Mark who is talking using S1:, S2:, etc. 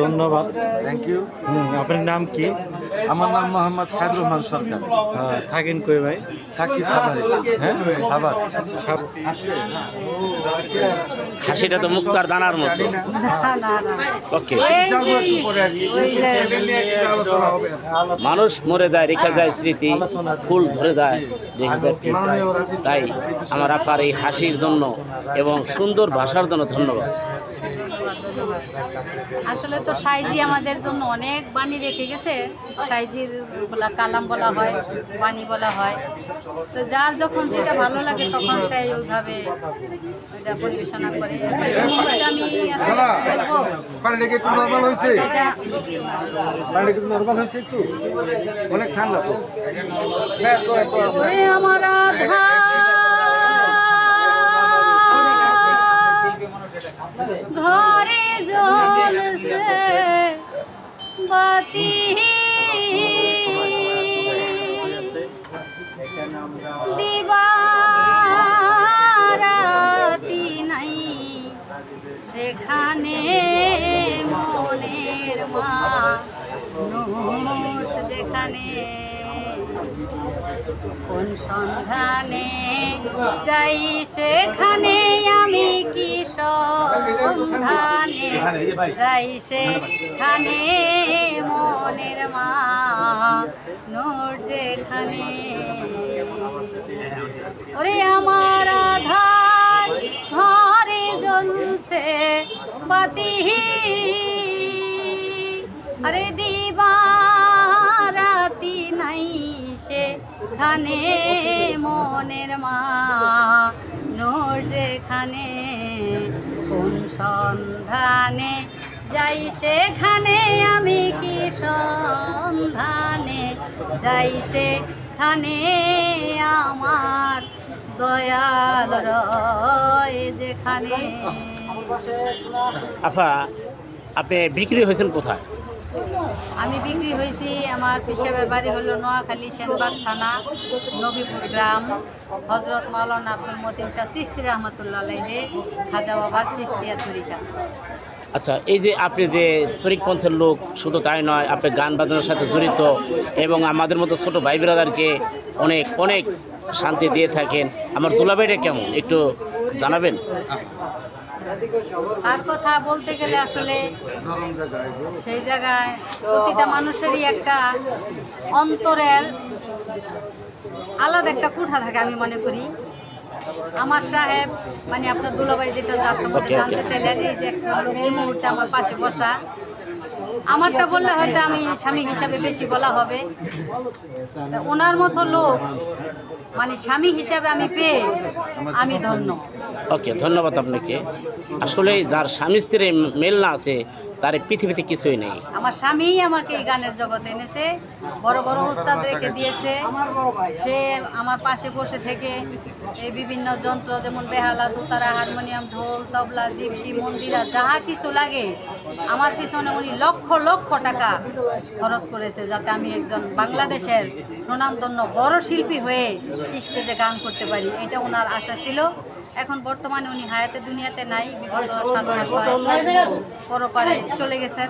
S1: ধন্যবাদ।
S2: Thank you
S1: হুম, আপনার নাম কি?
S2: আমার নাম মোহাম্মদ সাইদ রহমান সরকার।
S1: থাকেন কই ভাই?
S2: থাকি সাভারে।
S1: হ্যাঁ?
S2: সাভার।
S3: হাসিটা তো মুক্তার দানার মতো।
S4: না না না।
S3: ওকে মানুষ মরে যায় রেখে যায় স্মৃতি ফুল ধরে যায় রেখে যায় তাই আমার আপনার এই হাসির জন্য এবং সুন্দর ভাষার জন্য ধন্যবাদ।
S4: আসলে তো সাইজি আমাদের জন্য অনেক বাণী রেখে গেছে। সাইজির বলা কালাম বলা হয় বাণী বলা হয়। তো যার যখন যেটা ভালো লাগে তখন সেই ওইভাবে ওইটা পরিবেশনা করে। আমি এটা
S2: অনেক ঠান্ডা তো।
S4: আমার ঘরে বাতি দিবারাতি নাই সেখানে মনের মা। নুস যেখানে কোন সন্ধানে যাই সেখানে যাই সেখানে মনের মা, নোর যেখানে। ওরে আমার আধার ঘরে জ্বলছে বাতি আরে দিবারাতি নাই সেখানে মনের মা, নোর যেখানে। কোন সন্ধানে? যাই সেখানে, আমি কি সন্ধানে? যাই সেখানে, আমার দয়াল যেখানে।
S3: আফা, আপনি বিক্রি হয়েছেন কোথায়?
S4: আমি বিক্রি হয়েছি আমার পিসাবের বাড়ি হলো নোয়াখালী সেনবাগ থানা, নবীপুর গ্রাম। হজরত মাওলানা আব্দুল মতিন শাহ চিস্তি রহমতুল্লাহ খাজা বাবার চিস্তিয়া তরিকা।
S3: আচ্ছা এই যে আপনি যে তরিকপন্থের লোক, শুধু তাই নয়, আপনি গান বাজনার সাথে জড়িত এবং আমাদের মতো ছোট ভাই ব্রাদারকে অনেক অনেক শান্তি দিয়ে থাকেন। আমার দুলাভাইটা কেমন? একটু জানাবেন?
S4: তার কথা বলতে গেলে আসলে সেই জায়গায় প্রতিটা মানুষেরই একটা অন্তরের আলাদা একটা কুঠা থাকে আমি মনে করি আমার সাহেব মানে আপনার দুলাভাই যেটা যার সম্বন্ধে. জানতে চাইলেন এই যে একটা এই মুহূর্তে আমার পাশে বসা আমারটা বললে হয়তো আমি স্বামী হিসাবে বেশি বলা হবে। ওনার মতো লোক মানে স্বামী হিসাবে আমি পেয়ে আমি ধন্য।
S3: ওকে, ধন্যবাদ আপনাকে। আসলে যার স্বামী স্ত্রীর মেল না আছে তার পৃথিবীতে কিছুই নেই।
S4: আমার স্বামীই আমাকে এই গানের জগতে এনেছে, বড় বড় ওস্তাদকে দিয়েছে। সে আমার পাশে বসে থেকে এই বিভিন্ন যন্ত্র, যেমন বেহালা, দোতারা, হারমোনিয়াম, ঢোল, তবলা, জিপসি, মন্দিরা, যাহা কিছু লাগে, আমার পিছনে উনি লক্ষ লক্ষ টাকা খরচ করেছে যাতে আমি একজন বাংলাদেশের সুনামধন্য বড় শিল্পী হয়ে স্টেজে গান করতে পারি। এটা ওনার আশা ছিল। এখন বর্তমানে উনি হায়াতে দুনিয়াতে নাই বিগত সাত মাস হয়। পরপারে চলে গেছেন।